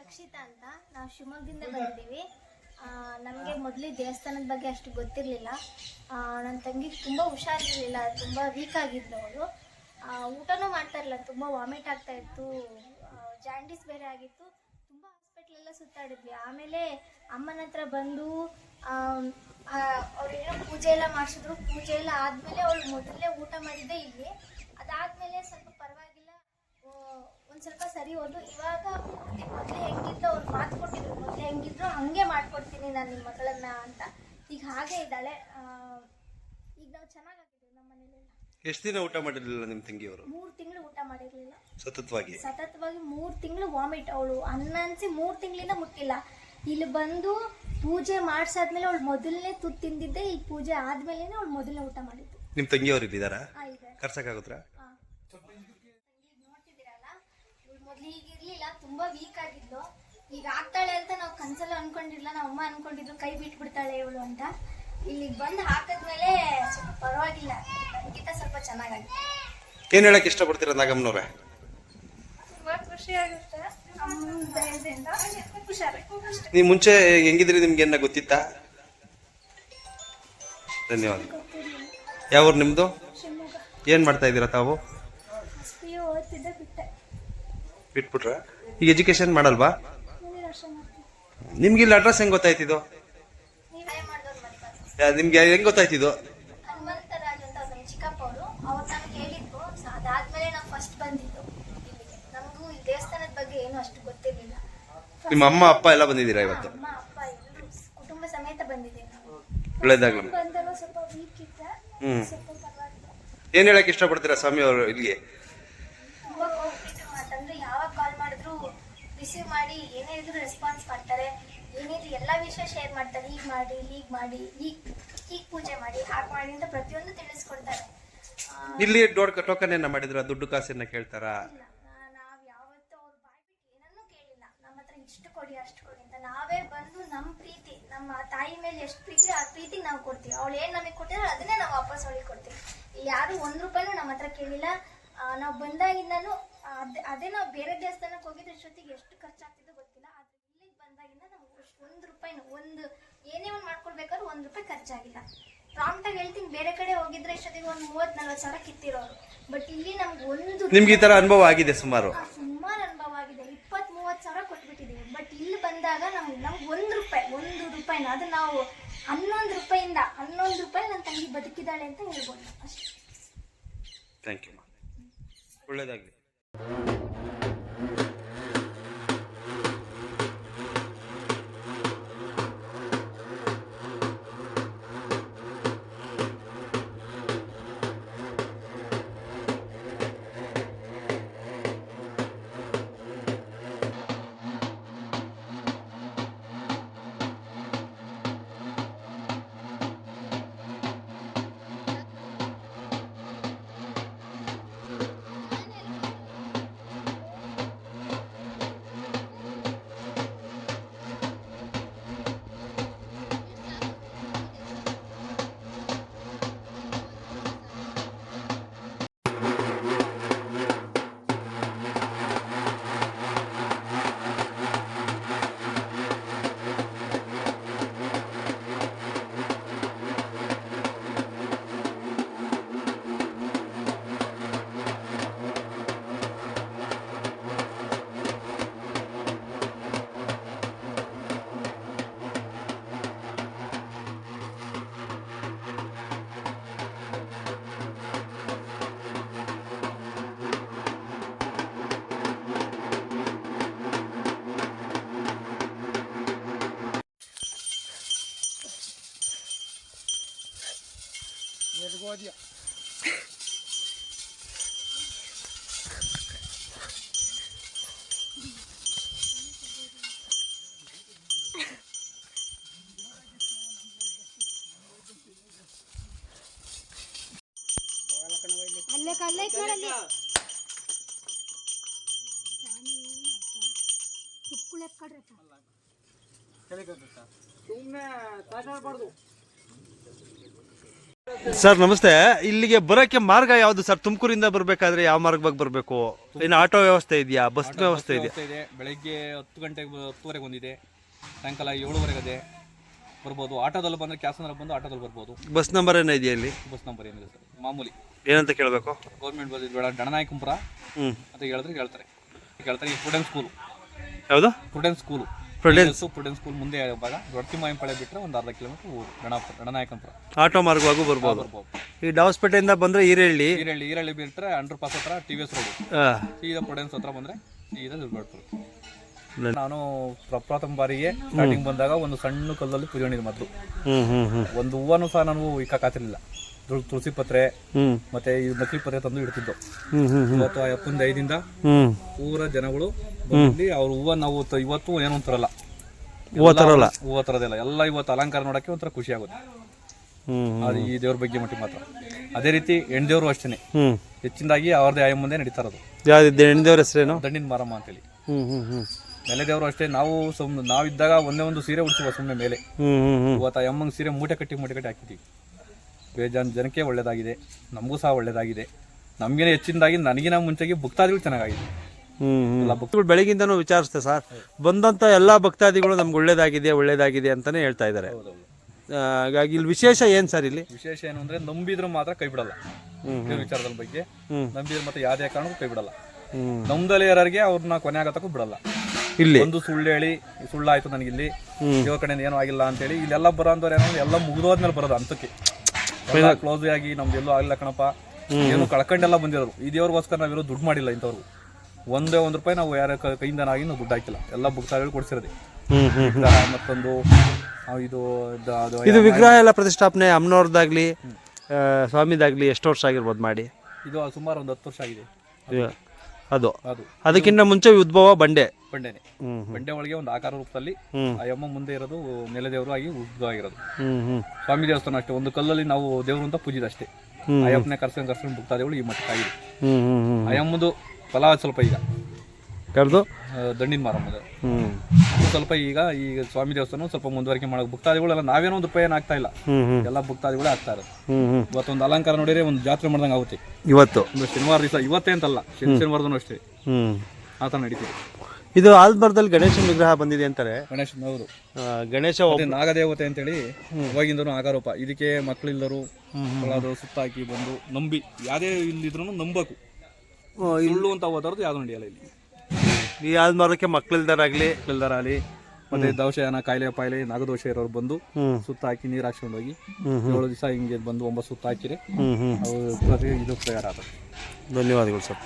ರಕ್ಷಿತಾ ಅಂತ ನಾವು ಶಿವಮೊಗ್ಗದಿಂದ ಬಂದಿದ್ದೀವಿ. ನಮಗೆ ಮೊದಲು ದೇವಸ್ಥಾನದ ಬಗ್ಗೆ ಅಷ್ಟು ಗೊತ್ತಿರಲಿಲ್ಲ. ನನ್ನ ತಂಗಿಗೆ ತುಂಬ ಹುಷಾರಿರಲಿಲ್ಲ, ತುಂಬ ವೀಕ್ ಆಗಿದ್ಲು ಅವಳು. ಊಟನೂ ಮಾಡ್ತಾ ಇರಲಿಲ್ಲ, ತುಂಬ ವಾಮಿಟ್ ಆಗ್ತಾ ಇತ್ತು. ಜಾಂಡೀಸ್ ಬೇರೆ ಆಗಿತ್ತು. ತುಂಬ ಹಾಸ್ಪಿಟ್ಲೆಲ್ಲ ಸುತ್ತಾಡಿದ್ವಿ. ಆಮೇಲೆ ಅಮ್ಮನ ಹತ್ರ ಬಂದು ಅವ್ರೇನೋ ಪೂಜೆ ಎಲ್ಲ ಮಾಡಿಸಿದ್ರು. ಪೂಜೆ ಎಲ್ಲ ಆದಮೇಲೆ ಅವಳು ಮೊದಲೇ ಊಟ ಮಾಡಿದ್ದೆ ಇಲ್ಲಿ. ಅದಾದಮೇಲೆ ಸ್ವಲ್ಪ ಒಂದು ಸ್ವಲ್ಪ ಸರಿ ಹೋದ್ರು. ಇವಾಗ ಮೊದಲೇ ಹೆಂಗಿದ್ದು ಅವ್ರು ಮಾತು ಕೊಟ್ಟಿದ್ರು ಮೊದಲೇ ಹೆಂಗಿದ್ರು ಹಂಗೆ ಮಾಡ್ಕೊಡ್ತೀನಿ ನಾನು ನಿಮ್ಮ ಮಕ್ಕಳನ್ನ ಅಂತ. ಈಗ ಹಾಗೆ ಇದ್ದಾಳೆ. ಈಗ ನಾವು ಚೆನ್ನಾಗಾಗಿದ್ದೀವಿ ನಮ್ಮ ಮನೇಲೆಲ್ಲ. ಎಷ್ಟು ದಿನ ಊಟ ಮಾಡಿರಲಿಲ್ಲ ನಿಮ್ಮ ತಂಗಿಯವರು? ಮೂರು ತಿಂಗಳು ಊಟ ಮಾಡಿರಲಿಲ್ಲ. ಸತತವಾಗಿ? ಸತತವಾಗಿ ಮೂರು ತಿಂಗಳು ವಾಮಿಟ್ ಅವಳು. ಅನ್ನ ಅನ್ಸಿ ಮೂರು ತಿಂಗಳಿಂದ ಮುಟ್ಟಿಲ್ಲ. ಇಲ್ಲಿ ಬಂದು ಪೂಜೆ ಮಾಡ್ಸಾದ್ಮೇಲೆ ಅವಳು ಮೊದಲನೇ ತುತ್ತು ತಿಂದಿದ್ದೆ. ಇಲ್ಲಿ ಪೂಜೆ ಆದ್ಮೇಲೆ ಅವಳು ಮೊದಲನೇ ಊಟ ಮಾಡಿದ್ದು. ನಿಮ್ಮ ತಂಗಿಯವರು ಇಲ್ಲಿದ್ದಾರಾ ಕರ್ಸಕ್ಕಾಗುತ್ತಾ ಆ. ಈಗ ನೋಡ್ತಿದ್ದೀರಲ್ಲ ಇವಳು ಮೊದ್ಲು ಈಗ ಇರ್ಲಿಲ್ಲ ತುಂಬಾ ವೀಕ್ ಆಗಿದ್ಲು ಈಗ ಆಗ್ತಾಳೆ ಅಂತ ನಾವು ಅನ್ಕೊಂಡಿರ್ಲಿಲ್ಲ ನಮ್ಮ ಅಮ್ಮ ಅನ್ಕೊಂಡಿದ್ರು ಕೈ ಬಿಟ್ಬಿಡ್ತಾಳೆ ಇವಳು ಅಂತ. ಇಲ್ಲಿಗೆ ಬಂದು ಹಾಕಿದ್ಮೇಲೆ ಸ್ವಲ್ಪ ಪರವಾಗಿಲ್ಲ ನನಗಿಂತ ಸ್ವಲ್ಪ ಚೆನ್ನಾಗಾಗಿದೆ. ಏನು ಹೇಳಕ್ ಇಷ್ಟಪಡ್ತೀರ ನಾಗಮ್ಮನವ್ರೆ? ತುಂಬಾ ಖುಷಿ ಆಗುತ್ತೆ. ಅಮ್ಮನ ದಯದಿಂದ ನೀವು ಮುಂಚೆ ಹೆಂಗಿದ್ರಿ ನಿಮ್ಗೆ ಏನ ಗೊತ್ತಿತ್ತಾ? ಧನ್ಯವಾದ. ಯಾವ ಯಾವ್ರು ನಿಮ್ದು? ಶಿವಮೊಗ್ಗ. ಏನ್ ಮಾಡ್ತಾ ಇದ್ದೀರಾ ತಾವು? ಓದ್ತಿದ್ದೆ ಬಿಟ್ಟೆ. ಬಿಟ್ಬಿಟ್ರ? ಈಗ ಎಜುಕೇಶನ್ ಮಾಡಲ್ವಾ? ನಿಮ್ಗೆ ಇಲ್ಲಿ ಅಡ್ರೆಸ್ ಹೆಂಗ್ ಯಾ- ನಿಮ್ಗೆ ಹೆಂಗ್ ಹನುಮಂತರಾಜ್ ಅಂತ ನಮ್ಮ ಚಿಕ್ಕಪ್ಪ ಅವರು ಅವ್ರು ನಮ್ಗೆ ಹೇಳಿದ್ರು ಸೊ ಅದಾದ್ಮೇಲೆ ನಾವು ಫಸ್ಟ್ ಬಂದಿದ್ದು ಇಲ್ಲಿಗೆ. ನಮಗೂ ಈ ದೇವಸ್ಥಾನದ ಬಗ್ಗೆ ಏನು ಅಷ್ಟು ಗೊತ್ತಿರಲಿಲ್ಲ. ನಿಮ್ಮ ಅಮ್ಮ ಅಪ್ಪ ಎಲ್ಲ ಬಂದಿದ್ದೀರಾ ಇವತ್ತು? ಅಮ್ಮ ಅಪ್ಪ ಎಲ್ಲರೂ ಕುಟುಂಬ ಸಮೇತ ಬಂದಿದ್ದೀವಿ ನಾವು. ಒಳ್ಳೇದಾಗ್ಲಿ ಬಂದಾಗ ಸ್ವಲ್ಪ ವೀಕ್ ಇದ್ದೆ ಹ್ಮ್. ಸ್ವಲ್ಪ ಪರವಾಗಿಲ್ಲ. ಏನ್ ಹೇಳಕ್ ಇಷ್ಟಪಡ್ತೀರಾ ಸ್ವಾಮಿ ಅವರು ಇಲ್ಲಿಗೆ? ರಿಸೀವ್ ಮಾಡಿ ಏನೇ ಇದ್ರೂ ರೆಸ್ಪಾನ್ಸ್ ಮಾಡ್ತಾರೆ ಏನಿದ್ರು ಎಲ್ಲ ವಿಷಯ ಶೇರ್ ಮಾಡ್ತಾರೆ ಹೀಗ್ ಮಾಡಿ ಹೀಗ್ ಮಾಡಿ ಹೀಗ್ ಹೀಗ್ ಪೂಜೆ ಮಾಡಿ ಹಾಗೆ ಮಾಡಿ ಅಂತ ಪ್ರತಿಯೊಂದು ತಿಳಿಸ್ಕೊಡ್ತಾರೆ. ಇಲ್ಲಿ ಡೋಡ್ ಟೋಕನ್ ಏನ ಮಾಡಿದ್ರು? ದುಡ್ಡು ಕಾಸನ್ನ ಕೇಳ್ತಾರಾ. ನಾವು ಯಾವತ್ತೂ ಅವ್ರ ಬಾಯ್ಬಿಟ್ಟು ಏನನ್ನೂ ಕೇಳಿಲ್ಲ. ನಮ್ಮ ಹತ್ರ ಇಷ್ಟು ಕೊಡಿ ಅಷ್ಟು ಕೊಡಿ ಅಂತ. ನಾವೇ ಬಂದು ನಮ್ಮ ಪ್ರೀತಿ ನಮ್ಮ ತಾಯಿ ಮೇಲೆ ಎಷ್ಟು ಪ್ರೀತಿ ಆ ಪ್ರೀತಿ ನಾವು ಕೊಡ್ತೀವಿ. ಅವಳು ಏನು ನಮಗೆ ಕೊಟ್ಟಿದ್ರೆ ಅದನ್ನೇ ನಾವು ವಾಪಸ್ ಅವಳಿಗೆ ಕೊಡ್ತೀವಿ. ಇಲ್ಲಿ ಯಾರು ಒಂದು ರೂಪಾಯಿನೂ ನಮ್ಮ ಹತ್ರ ಕೇಳಿಲ್ಲ. ನಾವು ಬಂದಾಗಿಂದನೂ ಅದೇ ಅದೇ ನಾವು ಬೇರೆ ದೇವಸ್ಥಾನಕ್ಕೆ ಹೋಗಿದ್ರೆ ಇಷ್ಟೊತ್ತಿಗೆ ಎಷ್ಟು ಖರ್ಚಾಗ್ತಿದ್ದು ಗೊತ್ತಿಲ್ಲ ಆದ್ರೆ ಇಲ್ಲಿಗೆ ಬಂದಾಗಿಂದ ನಮ್ಗೆ ಅಷ್ಟು ಒಂದ್ ರೂಪಾಯಿನೂ ಒಂದು ಏನೇ ಒಂದು ಮಾಡ್ಕೊಳ್ಬೇಕಾದ್ರೂ ಒಂದು ರೂಪಾಯಿ ಖರ್ಚಾಗಿಲ್ಲ. ಪ್ರಾಂಪ್ಟಾಗಿ ಹೇಳ್ತೀನಿ ಬೇರೆ ಕಡೆ ಹೋಗಿದ್ರೆ ಇಷ್ಟೊತ್ತಿಗೆ ಒಂದು ಮೂವತ್ತು ನಲ್ವತ್ತು ಸಾವಿರ ಕಿತ್ತಿರೋರು. ಬಟ್ ಇಲ್ಲಿ ನಮ್ಗೆ ಒಂದು ನಿಮ್ಗೆ ಈ ತರ ಅನುಭವ ಆಗಿದೆ ಸುಮಾರು. ಸುಮಾರು ಅನುಭವ ಆಗಿದೆ. ಇಪ್ಪತ್ತು ಮೂವತ್ತು ಸಾವಿರ ಕೊಟ್ಬಿಟ್ಟಿದ್ದೀವಿ ಬಟ್ ಇಲ್ಲಿ ಬಂದಾಗ ನಮ್ಗೆ ನಮ್ಗೆ ಒಂದು ರೂಪಾಯಿ ಒಂದು ರೂಪಾಯಿನ ಅದು ನಾವು ಹನ್ನೊಂದು ರೂಪಾಯಿಂದ ಹನ್ನೊಂದು ರೂಪಾಯಿ ನನ್ನ ತಂಗಿ ಬದುಕಿದ್ದಾಳೆ ಅಂತ ಹೇಳ್ಬೋದು. ಅಷ್ಟೇ. ಥ್ಯಾಂಕ್ ಯು ಒಳ್ಳೇದಾಗ್ಲಿ. ಅಲ್ಲೇ ಕಲ್ಲೇ ನೋಡಲ್ಲಿ ಸುಮ್ಮನೆ ತಾಟಾಡಬಾರ್ದು ಸರ್ ನಮಸ್ತೆ. ಇಲ್ಲಿಗೆ ಬರೋಕ್ಕೆ ಮಾರ್ಗ ಯಾವುದು ಸರ್? ತುಮಕೂರಿಂದ ಬರಬೇಕಾದ್ರೆ ಯಾವ ಮಾರ್ಗವಾಗಿ ಬರಬೇಕು? ಇನ್ನು ಆಟೋ ವ್ಯವಸ್ಥೆ ಇದೆಯಾ? ಬಸ್ ವ್ಯವಸ್ಥೆ ಇದೆಯಾ? ವ್ಯವಸ್ಥೆ ಇದೆ. ಬೆಳಗ್ಗೆ ಹತ್ತು ಗಂಟೆಗೆ ಹತ್ತುವರೆಗೆ ಒಂದಿದೆ ಸಾಯಂಕಾಲ ಏಳುವರೆಗೆ ಅದೇ ಬರ್ಬೋದು. ಆಟೋದಲ್ಲಿ ಬಂದರೆ ಅಂದ್ರೆ ಬಂದು ಆಟೋದಲ್ಲಿ ಬರ್ಬೋದು. ಬಸ್ ನಂಬರ್ ಏನೋ ಇದೆಯಾ ಇಲ್ಲಿ? ಬಸ್ ನಂಬರ್ ಏನಿದೆ ಸರ್? ಮಾಮೂಲಿ. ಏನಂತ ಕೇಳಬೇಕು? ಗೌರ್ಮೆಂಟ್ ಬಸ್ ಬೇಡ. ಡಣನಾಯಕಂಪುರ ಹ್ಞೂ ಅಂತ ಹೇಳಿದ್ರೆ ಹೇಳ್ತಾರೆ. ಹೇಳ್ತಾರೆ ಈ ಸ್ಟೂಡೆಂಟ್ ಸ್ಕೂಲು ಯಾವುದು? Student school Prudence. Prudence school ಮುಂದೆ ಭಾಗ ದೊಡ್ಡತಿಮಾಯಂಪಾಳೆ ಬಿಟ್ಟರೆ ಒಂದು ಅರ್ಧ ಕಿಲೋಮೀಟರ್ ಊರು ಗಣನಾಯಕಂಪುರ ಆಟೋ ಮಾರ್ಗವಾಗೂ ಬರ್ಬೋದು. ಬರ್ಬೋದು. ಈ ಡಾವಸ್ಪೇಟೆಯಿಂದ ಬಂದರೆ ಈರಳ್ಳಿ. ಈರಳ್ಳಿ ಈರಳ್ಳಿ ಬಿಟ್ಟರೆ ಅಂಡರ್ ಪಾಸ್ ಹತ್ರ ಟಿ ವಿ ಎಸ್ ರೋಡು ಸೀದಾ ಪ್ರೊಡೆನ್ಸ್ ಹತ್ರ ಬಂದರೆ ಸೀದಾ ದುರ್ಗಾಡ್ಪುರ ನ- ನಾನು ಪ್ರಪ್ರಥಮ ಬಾರಿಗೆ ಸ್ಟಾರ್ಟಿಂಗ್ ಬಂದಾಗ ಒಂದು ಸಣ್ಣ ಕಲ್ಲಲ್ಲಿ ಪೂಜೆ ಮೊದಲು ಹ್ಮ್ ಹ್ಮ್ ಒಂದು ಹೂವನ್ನು ಸಹ ನಾನು ಇಕ್ಕಾತಿರ್ಲಿಲ್ಲ ತುಳಸಿ ಪತ್ರೆ ಮತ್ತೆ ಈ ನಕಲಿ ಪತ್ರೆ ತಂದು ಇಡ್ತಿದ್ದು. ಇವತ್ತು ಆ ಅಪ್ಪನ ಐದಿಂದ ಊರ ಜನಗಳು ಬಂದು ಅವ್ರ ಹೂವ ನಾವು ತ- ಇವತ್ತು ಏನೋ ಒಂಥರಲ್ಲ. ಹೂವ ತರಲ್ಲ. ಹೂವ ತರದಿಲ್ಲ ಎಲ್ಲ ಇವತ್ತು ಅಲಂಕಾರ ನೋಡಕ್ಕೆ ಒಂಥರ ಖುಷಿ ಆಗುತ್ತೆ. ಹ್ಮ್ ಅದು ಈ ದೇವ್ರ ಬಗ್ಗೆ ಮಟ್ಟಿಗೆ ಮಾತ್ರ. ಅದೇ ರೀತಿ ಹೆಣ್ದೇವ್ರು ಅಷ್ಟೇ ಹ್ಮ್. ಹೆಚ್ಚಿನದಾಗಿ ಅವ್ರದೇ ಆಯ ಮುಂದೆ ನಡೀತಾ ಇರೋದು. ಯಾವ್ದು ಹೆಣ್ದೇವ್ರ ಹೆಸರೇನು? ದಂಡಿನ ಮಾರಮ್ಮ ಅಂತೇಳಿ. ಹ್ಮ್ ಹ್ಮ್ ಹ್ಮ್. ನೆಲೆ ದೇವರು ಅಷ್ಟೇ. ನಾವು ಸುಮ್ಮನೆ ನಾವಿದ್ದಾಗ ಒಂದೇ ಒಂದು ಸೀರೆ ಉಡ್ಸುವ ಸುಮ್ಮನೆ ಮೇಲೆ. ಹ್ಮ್ ಹ್ಮ್ ಹ್ಮ್. ಇವತ್ತು ಆ ಅಮ್ಮಂಗೆ ಸೀರೆ ಮೂಟೆ ಕಟ್ಟಿ ಮೂಟೆ ಕಟ್ಟಿ ಹಾಕಿದ್ದೀವಿ. ಬೇಜಾನ್ ಜನಕ್ಕೆ ಒಳ್ಳೇದಾಗಿದೆ ನಮಗೂ ಸಹ ಒಳ್ಳೇದಾಗಿದೆ. ನಮಗಿನ ಹೆಚ್ಚಿನದಾಗಿ ನನಗಿನ ಮುಂಚೆಗೆ ಭಕ್ತಾದಿಗಳು ಚೆನ್ನಾಗಾಗಿದೆ. ಎಲ್ಲ ಭಕ್ತರು ಬೆಳಗಿಂದನೂ ವಿಚಾರಿಸ್ತೆ ಸರ್. ಬಂದಂತ ಎಲ್ಲಾ ಭಕ್ತಾದಿಗಳು ನಮ್ಗೆ ಒಳ್ಳೇದಾಗಿದೆ ಒಳ್ಳೇದಾಗಿದೆ ಅಂತಾನೆ ಹೇಳ್ತಾ ಇದ್ದಾರೆ. ಹಾಗಾಗಿ ಇಲ್ಲಿ ವಿಶೇಷ ಏನ್ ಸರ್ ಇಲ್ಲಿ? ವಿಶೇಷ ಏನು ಅಂದ್ರೆ ನಂಬಿದ್ರು ಮಾತ್ರ ಕೈ ಬಿಡಲ್ಲ. ವಿಚಾರದ ಬಗ್ಗೆ. ನಂಬಿದ್ರು ಮತ್ತೆ ಯಾವ್ದೇ ಕಾರಣಕ್ಕೂ ಕೈ ಬಿಡಲ್ಲ. ನಮ್ದಲ್ಲಿ ಯಾರಿಗೆ ಅವ್ರನ್ನ ಕೊನೆ ಆಗತಕ್ಕೂ ಬಿಡಲ್ಲ. ಇಲ್ಲಿ? ಒಂದು ಸುಳ್ಳು ಹೇಳಿ ಸುಳ್ಳಾಯ್ತು ನನಗಿಲ್ಲಿ. ದೇವ್ರ ಕಡೆಯಿಂದ ಏನೂ ಆಗಿಲ್ಲ ಅಂತೇಳಿ ಇಲ್ಲೆಲ್ಲ ಬರೋ ಅಂದ್ರೆ ಏನೋ ಎಲ್ಲ ಮುಗಿದೋದ್ಮೇಲೆ ಬರೋದು ಅಂತಕ್ಕೆ ಕ್ಲೋಸ್ ಆಗಿ ನಮ್ದು ಎಲ್ಲೂ ಆಗಿಲ್ಲ ಕಣಪ್ಪ. ಏನು ಕಳ್ಕೊಂಡೆಲ್ಲ ಬಂದಿರೋರು. ಈ ದೇವ್ರಿಗೋಸ್ಕರ ನಾವಿರೋ ದುಡ್ಡು ಮಾಡಿಲ್ಲ ಇಂಥವ್ರು. ಒಂದೇ ಒಂದ್ ರೂಪಾಯಿ ನಾವು ಯಾರ ಕೈಯಿಂದ ಆಗಿ ನಾವು ದುಡ್ಡು ಹಾಕಿಲ್ಲ. ಎಲ್ಲ ಬುಕ್ ಕೊಡ್ಸಿರೋದೆ. ಮತ್ತೊಂದು ಇದು ಇದು- ವಿಗ್ರಹ ಎಲ್ಲ ಪ್ರತಿಷ್ಠಾಪನೆ ಅಮ್ಮನವ್ರದ್ದಾಗ್ಲಿ ಸ್ವಾಮಿದಾಗ್ಲಿ ಎಷ್ಟು ವರ್ಷ ಆಗಿರ್ಬೋದು ಮಾಡಿ? ಇದು ಸುಮಾರು ಒಂದು ಹತ್ತು ವರ್ಷ ಆಗಿದೆ. ಅದು. ಅದು. ಅದಕ್ಕಿಂತ ಮುಂಚೆ ಉದ್ಭವ ಬಂಡೆ. ಬಂಡೆನೆ. ಹ್ಮ್ ಬಂಡೆ ಒಳಗೆ ಒಂದು ಆಕಾರ ರೂಪದಲ್ಲಿ ಹ್ಮ್. ಆ ಯಮ್ಮ ಮುಂದೆ ಇರೋದು ನೆಲದೇವರು ಆಗಿ ಉದ್ಭವ ಆಗಿರೋದು. ಹ್ಮ್ ಹ್ಮ್. ಸ್ವಾಮಿ ದೇವಸ್ಥಾನ ಅಷ್ಟೇ ಒಂದು ಕಲ್ಲಲ್ಲಿ ನಾವು ದೇವರು ಅಂತ ಪೂಜಿದ ಅಷ್ಟೇ ಹ್ಮ್. ಅಯ್ಯಪ್ಪನೇ ಕರ್ಸ್ಕೊಂಡು ಕರ್ಸ್ಕೊಂಡು ಭಕ್ತಾದಿಗಳು ಈ ಮಟ್ಟಕ್ಕಾಗಿದೆ ಹ್ಮ್ ಹ್ಮ್ ಹ್ಮ್ ಅಯ್ಯಮ್ಮದು ಫಲ ಸ್ವಲ್ಪ ಈಗ. ಕರೆದು ದಂಡಿನ ಮಾರಮ್ಮದ. ಹ್ಮ್. ಸ್ವಲ್ಪ ಈಗ ಈಗ ಸ್ವಾಮಿ ದೇವಸ್ಥಾನ ಸ್ವಲ್ಪ ಮುಂದುವರಿಕೆ ಮಾಡೋದು ಭಕ್ತಾದಿಗಳೆಲ್ಲ ನಾವೇನೋ ಒಂದು ರೂಪಾಯಿ ಆಗ್ತಾ ಇಲ್ಲ. ಎಲ್ಲ ಭಕ್ತಾದಿಗಳೇ ಆಗ್ತಾ ಇರೋದು ಇವತ್ತೊಂದು ಅಲಂಕಾರ ನೋಡಿದ್ರೆ ಒಂದು ಜಾತ್ರೆ ಮಾಡ್ದಂಗೆ ಆಗುತ್ತೆ. ಇವತ್ತು? ಶನಿವಾರ ದಿವಸ ಇವತ್ತೇ ಅಂತಲ್ಲ ಶನಿ ಶನಿವಾರದೂ ಅಷ್ಟೇ. ಹ್ಮ್. ಆ ಥರ ನಡೀತಿದೆ. ಇದು ಆಲ್ಬರ್ದಲ್ಲಿ ಗಣೇಶನ ವಿಗ್ರಹ ಬಂದಿದೆ ಅಂತಾರೆ. ಗಣೇಶ ಹೌದು. ಗಣೇಶ ನಾಗದೇವತೆ ಅಂತ ಅಂತೇಳಿ ಅವಾಗಿಂದನೂ ಆಗಾರೋಪ. ಇದಕ್ಕೆ ಮಕ್ಕಳಿಲ್ಲರು ಅದು ಸುತ್ತಾಕಿ ಬಂದು ನಂಬಿ ಯಾವುದೇ ಇಲ್ಲಿದ್ರು ನಂಬಕು. ಇಳ್ಳು ಅಂತ ಓದೋರ್ದು ಯಾವ್ದು ನಡೆಯಲ್ಲ ಇಲ್ಲಿ. ಈ ಆಲ್ಮರಕ್ಕೆ ಮಕ್ಕಳಿಲ್ದಾರಾಗ್ಲಿ ಇಲ್ದಾರಾಗ್ಲಿ ಮತ್ತೆ ದೋಷ ಕಾಯಿಲೆ ಪಾಯಿಲೆ ನಾಗದೋಷ ಇರೋರು ಬಂದು ಸುತ್ತ ಹಾಕಿ ನೀರು ಹಾಕ್ಸ್ಕೊಂಡು ಹೋಗಿ ಏಳು ದಿವಸ ಹಿಂಗೆ ಬಂದು ಒಂಬತ್ತು ಸುತ್ತ ಹಾಕಿರಿ. ಪ್ರತಿ ಇದು ಪ್ರಯಾರ ಧನ್ಯವಾದಗಳು ಸರ್.